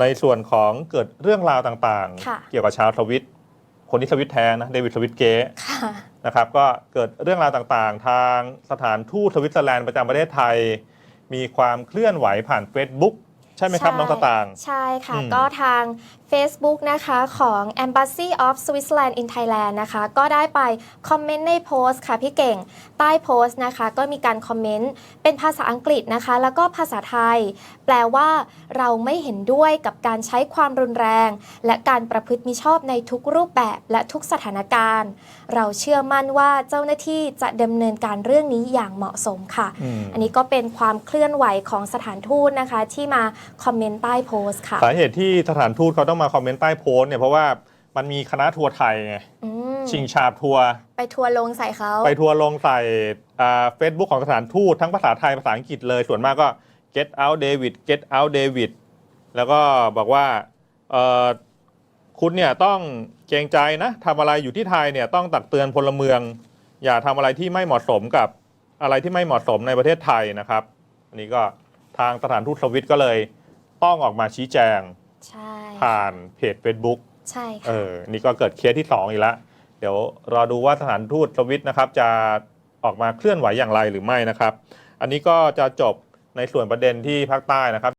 ในส่วนของเกิดเรื่องราวต่างค่ะ ๆ เกี่ยวกับชาวสวิต คนที่สวิตแท้นะเดวิดสวิตเกตค่ะ นะครับก็เกิดเรื่องราวต่างๆ ทางสถานทูตสวิตเซอร์แลนด์ประจำประเทศไทย มีความเคลื่อนไหวผ่าน Facebook ใช่ไหมครับใช่น้องสตางค์ใช่ค่ะ อืม ก็ทาง Facebook นะคะของ Embassy of Switzerland in Thailand นะคะ ก็ได้ไปคอมเมนต์ในโพสต์ค่ะพี่เก่ง ใต้โพสต์นะคะ ก็มีการคอมเมนต์เป็นภาษาอังกฤษนะคะ แล้วก็ภาษาไทย แปลว่าเราไม่เห็นด้วยกับการใช้ความรุนแรง และการประพฤติมิชอบในทุกรูปแบบและทุกสถานการณ์ เราเชื่อมั่นว่าเจ้าหน้าที่จะดำเนินการเรื่องนี้อย่างเหมาะสมค่ะอืมอันนี้ก็เป็นความเคลื่อนไหวของสถานทูตนะคะ ที่มาคอมเมนต์ใต้โพสต์ค่ะ สาเหตุที่สถานทูตเขาต้องมาคอมเมนต์ใต้โพสต์เนี่ยเพราะว่ามันมีคณะทัวร์ไทยไงอืมชิงชาบทัวร์ไปทัวร์ลงใส่เขาไปทัวร์ลงใส่เฟซบุ๊กของสถานทูตทั้งภาษาไทยภาษาอังกฤษเลยส่วนมากก็ get out David get out David แล้วก็บอกว่าเอ่อคุณเนี่ยต้องเกรงใจนะทำอะไรอยู่ที่ไทยเนี่ยต้องตักเตือนพลเมือง อย่าทำอะไรที่ไม่เหมาะสมกับอะไรที่ไม่เหมาะสมในประเทศไทยนะครับ อันนี้ก็ทางสถานทูตสวิตก็เลย ต้องออกมาชี้แจงใช่ผ่านเพจ Facebook ใช่เอค่ะอ นี่ก็เกิดเคสที่ 2 อีกแล้ว เดี๋ยวรอดูว่าสถานทูตสวิตนะครับ จะออกมาเคลื่อนไหวอย่างไรหรือไม่นะครับ อันนี้ก็จะจบในส่วนประเด็นที่ภาคใต้นะครับ